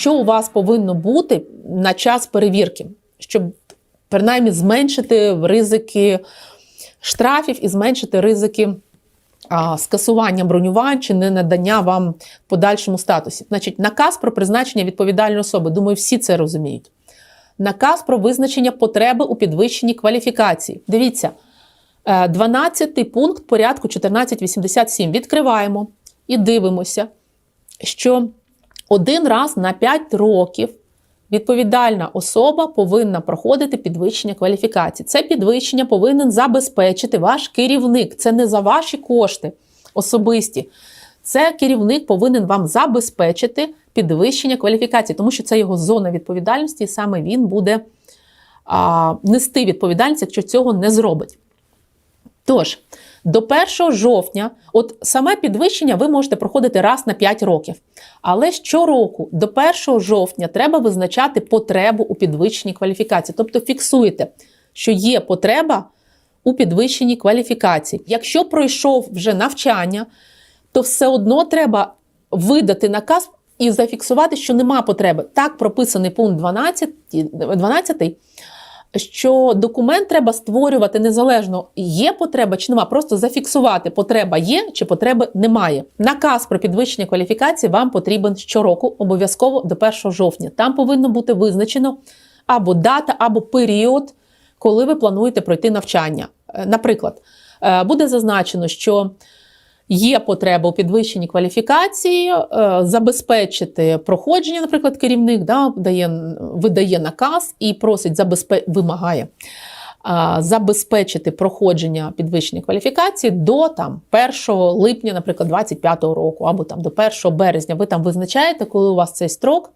що у вас повинно бути на час перевірки, щоб принаймні зменшити ризики штрафів і зменшити ризики а, скасування бронювань чи не надання вам подальшому статусі. Значить, наказ про призначення відповідальної особи. Думаю, всі це розуміють. Наказ про визначення потреби у підвищенні кваліфікації. Дивіться, 12 пункт порядку 1487. Відкриваємо і дивимося, що один раз на 5 років відповідальна особа повинна проходити підвищення кваліфікації. Це підвищення повинен забезпечити ваш керівник. Це не за ваші кошти особисті. Це керівник повинен вам забезпечити підвищення кваліфікації, тому що це його зона відповідальності, і саме він буде а, нести відповідальність, якщо цього не зробить. Тож, до 1 жовтня, от саме підвищення ви можете проходити раз на 5 років. Але щороку, до 1 жовтня, треба визначати потребу у підвищенні кваліфікації. Тобто фіксуєте, що є потреба у підвищенні кваліфікації. Якщо пройшов вже навчання, то все одно треба видати наказ і зафіксувати, що нема потреби. Так прописаний пункт 12, 12 що документ треба створювати незалежно, є потреба чи нема, просто зафіксувати, потреба є чи потреби немає. Наказ про підвищення кваліфікації вам потрібен щороку, обов'язково до 1 жовтня. Там повинно бути визначено або дата, або період, коли ви плануєте пройти навчання. Е, Наприклад, е, буде зазначено, що Є потреба у підвищенні кваліфікації, е, забезпечити проходження, наприклад, керівник да, дає, видає наказ і просить забезпе... вимагає забезпечити проходження підвищення кваліфікації до там, 1 липня, наприклад, 2025 року, або там, до 1 березня. Ви там визначаєте, коли у вас цей строк,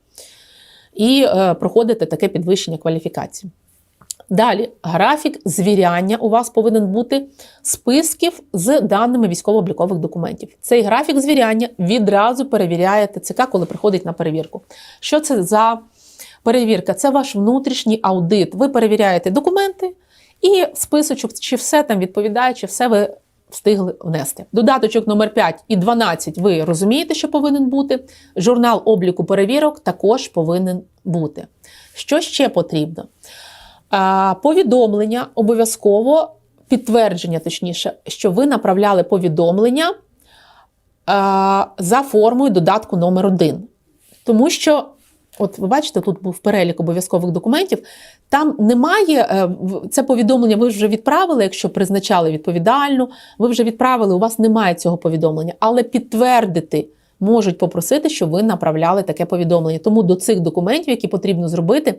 і е, проходите таке підвищення кваліфікації. Далі, графік звіряння у вас повинен бути списків з даними військово-облікових документів. Цей графік звіряння відразу перевіряє ТЦК, коли приходить на перевірку. Що це за перевірка? Це ваш внутрішній аудит. Ви перевіряєте документи і списочок, чи все там відповідає, чи все ви встигли внести. Додаточок номер 5 і 12 ви розумієте, що повинен бути. Журнал обліку перевірок також повинен бути. Що ще потрібно? Повідомлення обов'язково підтвердження, точніше, що ви направляли повідомлення за формою додатку номер 1 Тому що, от ви бачите, тут був перелік обов'язкових документів. Там немає е, це повідомлення, ви вже відправили, якщо призначали відповідальну, ви вже відправили, у вас немає цього повідомлення, але підтвердити. Можуть попросити, щоб ви направляли таке повідомлення. Тому до цих документів, які потрібно зробити,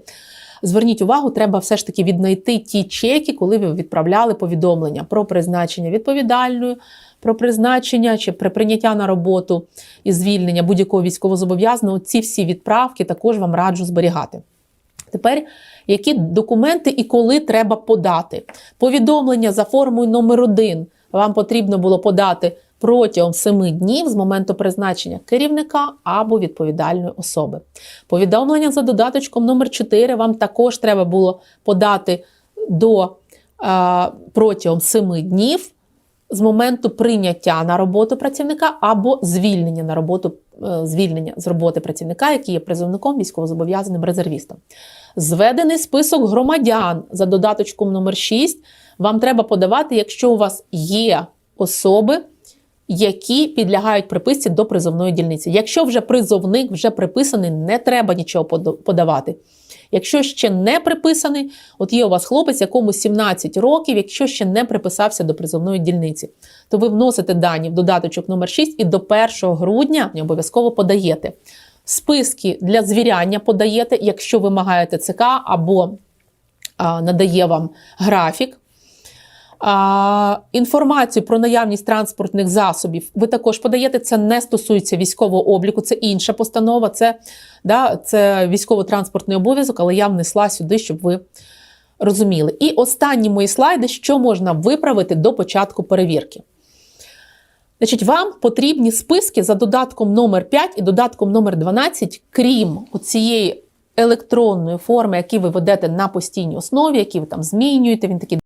Зверніть увагу, треба все ж таки віднайти ті чеки, коли ви відправляли повідомлення про призначення відповідальної, про призначення чи при прийняття на роботу і звільнення будь-якого військовозобов'язаного. Ці всі відправки також вам раджу зберігати. Тепер які документи і коли треба подати? Повідомлення за формою номер 1 вам потрібно було подати протягом 7 днів з моменту призначення керівника або відповідальної особи. Повідомлення за додаточком номер 4 вам також треба було подати до е, протягом 7 днів з моменту прийняття на роботу працівника або звільнення на роботу е, звільнення з роботи працівника, який є призовником військовозобов'язаним резервістом. Зведений список громадян за додаточком номер 6 вам треба подавати, якщо у вас є особи які підлягають приписці до призовної дільниці. Якщо вже призовник вже приписаний, не треба нічого подавати. Якщо ще не приписаний, от є у вас хлопець, якому 17 років, якщо ще не приписався до призовної дільниці, то ви вносите дані в додаточок номер 6 і до 1 грудня обов'язково подаєте. Списки для звіряння подаєте, якщо вимагаєте ЦК або а, надає вам графік. Інформацію про наявність транспортних засобів ви також подаєте. Це не стосується військового обліку, це інша постанова, це да, це військово-транспортний обов'язок, але я внесла сюди, щоб ви розуміли. І останні мої слайди, що можна виправити до початку перевірки. Значить, Вам потрібні списки за додатком номер 5 і додатком номер 12, крім цієї електронної форми, які ви ведете на постійній основі, які ви там змінюєте. Він такий